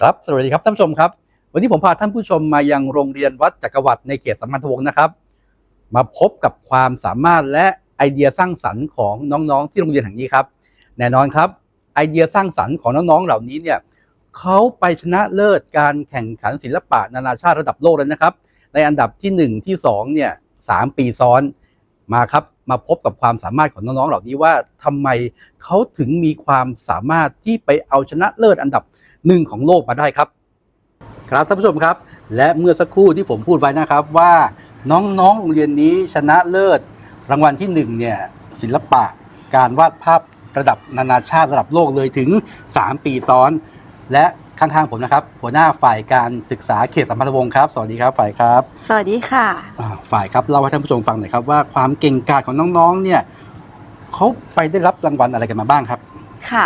ครับสวัสดีครับท่านผู้ชมครับ วันนี้ผมพาท่านผู้ชมมายังโรงเรียนวัดจักรวรรดิในเขตสัมพันธวงศ์นะครับ มาพบกับความสามารถและไอเดียสร้างสรรค์ของน้องๆที่โรงเรียนแห่งนี้ครับแน่นอนครับ ไอเดียสร้างสรรค์ของน้องๆเหล่านี้เนี่ยเขาไปชนะเลิศการแข่งขันศิลปะนานาชาติระดับโลกแล้วนะครับ ในอันดับที่หนึ่งที่สองเนี่ยสามปีซ้อนมาครับมาพบกับความสามารถของน้องๆเหล่านี้ว่าทำไมเขาถึงมีความสามารถที่ไปเอาชนะเลิศอันดับ หนึ่งของโลกมาได้ครับ ครับท่านผู้ชมครับ และเมื่อสักครู่ที่ผมพูดไว้นะครับว่าน้องๆโรงเรียนนี้ชนะเลิศ รางวัลที่หนึ่งเนี่ยศิลปะการวาดภาพระดับนานาชาติระดับโลกเลยถึง 3 ปีซ้อน และข้างๆผมนะครับ หัวหน้าฝ่ายการศึกษาเขตสัมพันธวงศ์ครับ สวัสดีครับฝ่ายครับ สวัสดีค่ะอ่าฝ่ายครับเล่าให้ท่านผู้ชมฟังหน่อยครับว่าความเก่งกาจของน้องๆเนี่ยเขาไปได้รับรางวัลอะไรกันมาบ้างครับ ค่ะ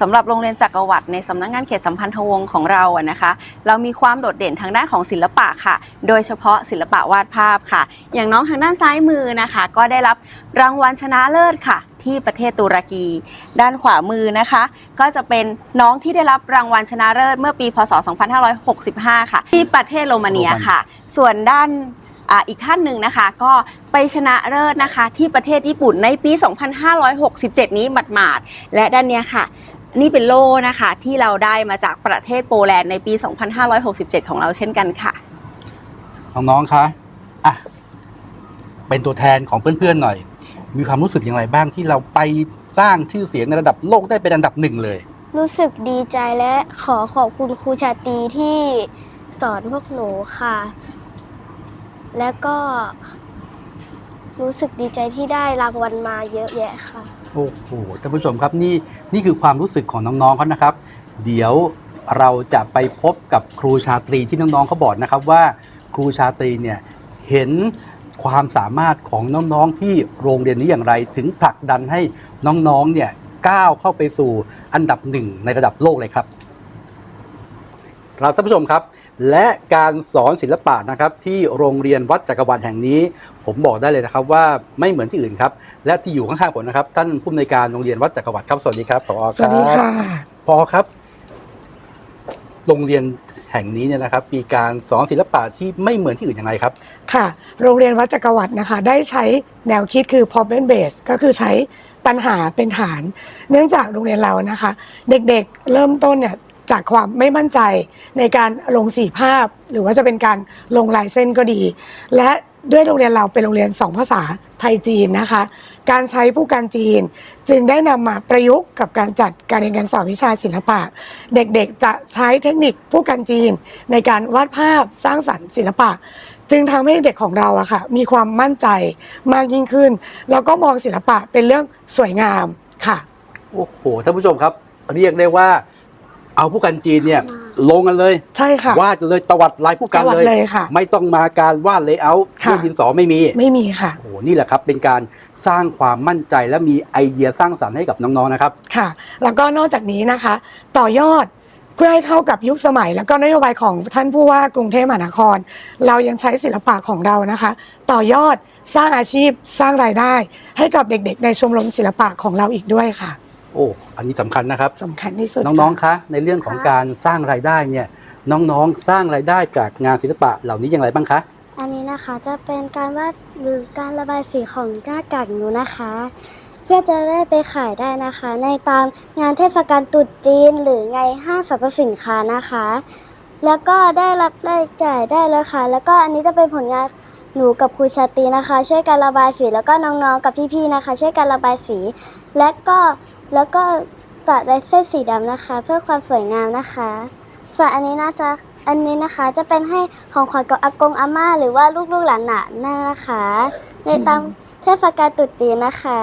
สำหรับโรงเรียนจักรวรรดิในสำนักงานเขตสัมพันธวงศ์ของเราอะนะคะ เรามีความโดดเด่นทางด้านของศิลปะค่ะ โดยเฉพาะศิลปะวาดภาพค่ะ อย่างน้องทางด้านซ้ายมือนะคะ ก็ได้รับรางวัลชนะเลิศค่ะ ที่ประเทศตุรกี ด้านขวามือนะคะ ก็จะเป็นน้องที่ได้รับรางวัลชนะเลิศเมื่อปี พศ 2565 ค่ะ ที่ประเทศโรมาเนียค่ะ ส่วนด้านอีกท่านหนึ่งนะคะก็ไปชนะเลิศนะคะ ที่ประเทศญี่ปุ่นในปี 2567 นี้หมาดๆและด้านเนี้ยค่ะ นี่เป็นโล่นะคะ ที่เราได้มาจากประเทศโปแลนด์ในปี 2567 ของเราเช่นกันค่ะ น้องๆคะอะเป็นตัวแทนของเพื่อนๆหน่อย มีความรู้สึกอย่างไรบ้างที่เราไปสร้างชื่อเสียงในระดับโลกได้เป็นอันดับหนึ่งเลย รู้สึกดีใจและขอขอบคุณครูชาตรีที่สอนพวกหนูค่ะ และก็รู้สึกดีใจที่ได้รางวัลมาเยอะแยะค่ะ โอ้โหท่านผู้ชมครับนี่นี่คือความรู้สึกของน้องๆเขานะครับ เดี๋ยวเราจะไปพบกับครูชาตรีที่น้องๆเขาบอกนะครับว่าครูชาตรีเนี่ยเห็นความสามารถของน้องๆที่โรงเรียนนี้อย่างไร ถึงผลักดันให้น้องๆเนี่ยก้าวเข้าไปสู่อันดับหนึ่งในระดับโลกเลยครับครับท่านผู้ชมครับ และการสอนศิลปะนะครับที่โรงเรียนวัดจักรวรรดิแห่งนี้ ผมบอกได้เลยนะครับว่าไม่เหมือนที่อื่นครับและที่อยู่ข้างๆผมนะครับท่านผู้อำนวยการโรงเรียนวัดจักรวรรดิครับสวัสดีครับผอคสวัรัสดีค่ะบพอครับ โรงเรียนแห่งนี้เนี่ยนะครับ มีการสอนศิลปะที่ไม่เหมือนที่อื่นอย่างไรครับ ค่ะ โรงเรียนวัดจักรวรรดินะคะ ได้ใช้แนวคิดคือ problem base ก็คือใช้ปัญหาเป็นฐาน เนื่องจากโรงเรียนเรานะคะ เด็กๆ เริ่มต้นเนี่ย จากความไม่มั่นใจในการลงสีภาพ หรือว่าจะเป็นการลงลายเส้นก็ดี และด้วยโรงเรียนเราเป็นโรงเรียนสองภาษาไทยจีนนะคะ การใช้ผู้การจีน จึงได้นำมาประยุกต์กับการจัดการเรียนการสอนวิชาศิลปะ เด็กๆจะใช้เทคนิคผู้การจีน ในการวาดภาพสร้างสรรค์ศิลปะ จึงทำให้เด็กของเราอะค่ะมีความมั่นใจมากยิ่งขึ้น แล้วก็มองศิลปะเป็นเรื่องสวยงามค่ะ โอ้โหท่านผู้ชมครับ เรียกได้ว่า เอาผู้กันจีนเนี่ยลงกันเลย ใช่ค่ะ วาดกันเลยตวัดลายผู้กันตวัดเลยเลยค่ะ ไม่ต้องมาการวาดเลเยอร์ค่ะ ด้วยดินสอไม่มี ไม่มีค่ะ โอ้โหนี่แหละครับเป็นการสร้างความมั่นใจและมีไอเดียสร้างสรรค์ให้กับน้องๆนะครับ ค่ะ แล้วก็นอกจากนี้นะคะ ต่อยอดเพื่อให้เข้ากับยุคสมัย แล้วก็นโยบายของท่านผู้ว่ากรุงเทพมหานคร เรายังใช้ศิลปะของเรานะคะ ต่อยอดสร้างอาชีพสร้างรายได้ ให้กับเด็กๆ ในชมรมศิลปะของเราอีกด้วยค่ะ โอ้อันนี้สำคัญนะครับสำคัญที่สุดน้องค่ะๆคะในเรื่องของค่ะการสร้างรายได้เนี่ยน้องๆสร้างรายได้จากงานศิลปะเหล่านี้อย่างไรบ้างคะอันนี้นะคะจะเป็นการวาดหรือการระบายสีของหน้ากากหนูนะคะ เพื่อจะได้ไปขายได้นะคะ ในตามงานเทศกาลตรุษจีน หรือไงห้างสรรพสินค้านะคะ แล้วก็ได้รับรายจ่ายได้แล้วค่ะ แล้วก็อันนี้จะเป็นผลงานหนูกับครูชาตรีนะคะ ช่วยกันระบายสีแล้วก็น้องๆกับพี่ๆนะคะ ช่วยกันระบายสี และก็ แล้วก็ปะลายเส้นสีดำนะคะ เพื่อความสวยงามนะคะส่วนอันนี้น่าจะอันนี้นะคะจะเป็นให้ของขวัญกับอากงอาม่า หรือว่าลูกๆหลานๆนั่นนะคะ ในตามเทศกาลตรุษจีนนะคะ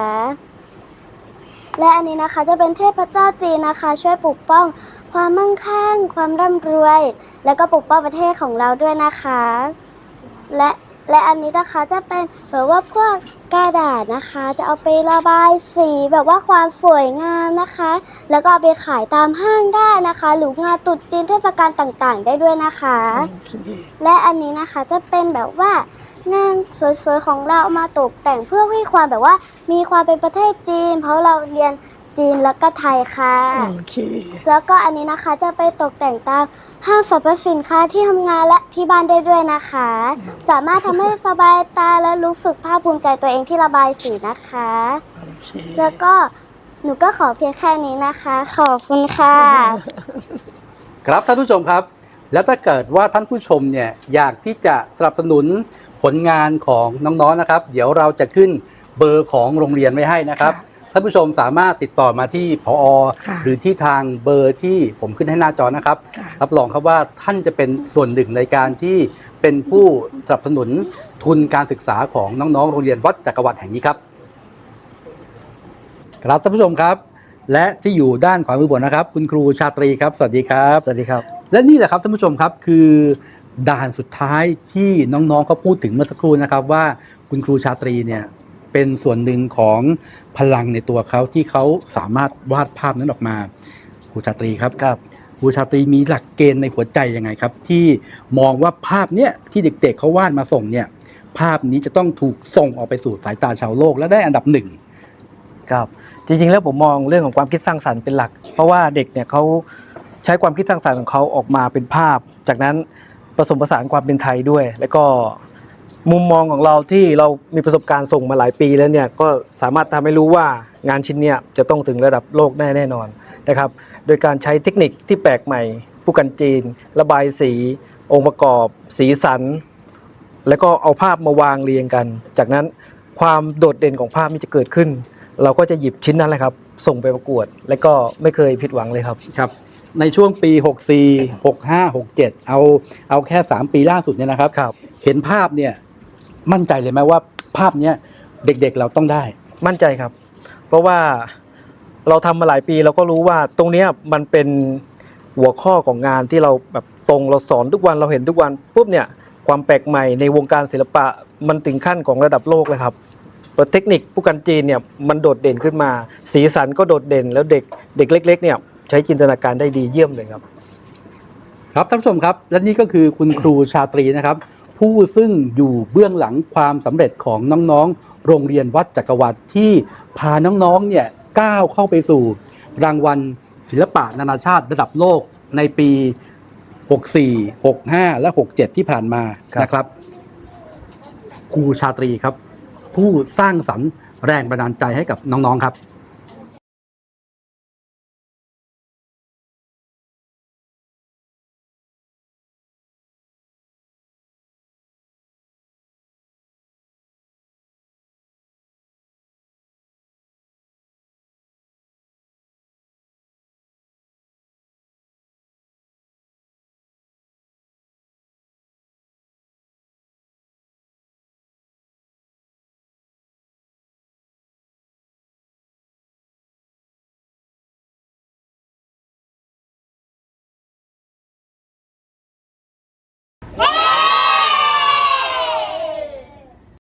และอันนี้นะคะจะเป็นเทพเจ้าจีนนะคะ ช่วยปกป้องความมั่งคั่ง ความร่ำรวย แล้วก็ปกป้องประเทศของเราด้วยนะคะ และ และอันนี้นะคะจะเป็นแบบว่าพวกกระดาษนะคะ จะเอาไประบายสีแบบว่าความสวยงามนะคะ แล้วก็เอาไปขายตามห้างได้นะคะ หรืองานตรุษจีนเทศกาลต่างๆ ได้ด้วยนะคะ และอันนี้นะคะจะเป็นแบบว่างานสวยๆของเราเอามาตกแต่งเพื่อให้ความแบบว่ามีความเป็นประเทศจีน เพราะเราเรียน จีนแล้วก็ไทยค่ะ โอเค แล้วก็อันนี้นะคะจะไปตกแต่งตามห้างสรรพสินค้าที่ทำงานและที่บ้านได้ด้วยนะคะ สามารถทำให้สบายตาและรู้สึกภาคภูมิใจตัวเองที่ระบายสีนะคะ โอเคแล้วก็หนูก็ขอเพียงแค่นี้นะคะ ขอบคุณค่ะ ครับท่านผู้ชมครับ แล้วถ้าเกิดว่าท่านผู้ชมเนี่ยอยากที่จะสนับสนุนผลงานของน้องๆนะครับ เดี๋ยวเราจะขึ้นเบอร์ของโรงเรียนไว้ให้นะครับ ท่านผู้ชมสามารถติดต่อมาที่พอค่ะหรือที่ทางเบอร์ที่ผมขึ้นให้หน้าจอนะครับค่ะรับรองครับว่าท่านจะเป็นส่วนหนึ่งในการที่เป็นผู้สนับสนุนทุนการศึกษาของน้องๆ โรงเรียนวัดจักรวรรดิแห่งนี้ครับ ครับท่านผู้ชมครับ และที่อยู่ด้านขวามือบนนะครับ คุณครูชาตรีครับ สวัสดีครับ สวัสดีครับ และนี่แหละครับท่านผู้ชมครับคือด่านสุดท้ายที่น้องๆเขาพูดถึงเมื่อสักครู่นะครับว่าคุณครูชาตรีเนี่ย เป็นส่วนหนึ่งของพลังในตัวเขาที่เขาสามารถวาดภาพนั้นออกมาครูชาตรีครับครับครูชาตรีมีหลักเกณฑ์ในหัวใจยังไงครับ ที่มองว่าภาพเนี้ยที่เด็ก ๆเขาวาดมาส่งเนี่ยภาพนี้จะต้องถูกส่งออกไปสู่สายตาชาวโลกและได้อันดับหนึ่งครับจริงๆแล้วผมมองเรื่องของความคิดสร้างสรรค์เป็นหลัก เพราะว่าเด็กเนี่ยเขาใช้ความคิดสร้างสรรค์ของเขาออกมาเป็นภาพ จากนั้นผสมผสานความเป็นไทยด้วย แล้วก็ มุมมองของเราที่เรามีประสบการณ์ส่งมาหลายปีแล้วเนี่ยก็สามารถทำให้รู้ว่างานชิ้นเนี้ยจะต้องถึงระดับโลกแน่แน่นอนนะครับ โดยการใช้เทคนิคที่แปลกใหม่ ผู้กันจีน ระบายสี องค์ประกอบ สีสัน แล้วก็เอาภาพมาวางเรียงกัน จากนั้นความโดดเด่นของภาพนี้จะเกิดขึ้น เราก็จะหยิบชิ้นนั้นแหละครับ ส่งไปประกวด และก็ไม่เคยผิดหวังเลยครับครับในช่วงปี 64 65 67 เอาเอาแค่ 3 ปีล่าสุดเนี่ยนะครับครับเห็นภาพเนี่ย มั่นใจเลยไหมว่าภาพเนี้ยเด็กๆเราต้องได้ มั่นใจครับ เพราะว่าเราทำมาหลายปีเราก็รู้ว่าตรงเนี้ยมันเป็นหัวข้อของงานที่เราแบบตรงเราสอนทุกวันเราเห็นทุกวันปุ๊บเนี่ยความแปลกใหม่ในวงการศิลปะมันถึงขั้นของระดับโลกเลยครับเทคนิคผู้กันจีนเนี่ยมันโดดเด่นขึ้นมา สีสันก็โดดเด่นแล้วเด็กเด็กเล็ก ๆ เนี่ยใช้จินตนาการได้ดีเยี่ยมเลยครับ ครับท่านผู้ชมครับ และนี่ก็คือคุณครูชาตรีนะครับ ผู้ซึ่งอยู่เบื้องหลังความสำเร็จของน้องๆ โรงเรียนวัดจักรวรรดิที่พาน้องๆเนี่ยก้าวเข้าไปสู่ รางวัลศิลปะนานาชาติระดับโลกในปี 64 65 และ 67 ที่ผ่านมาครับ นะครับครูชาตรีครับ ผู้สร้างสรรค์แรงบันดาลใจให้กับน้องๆครับ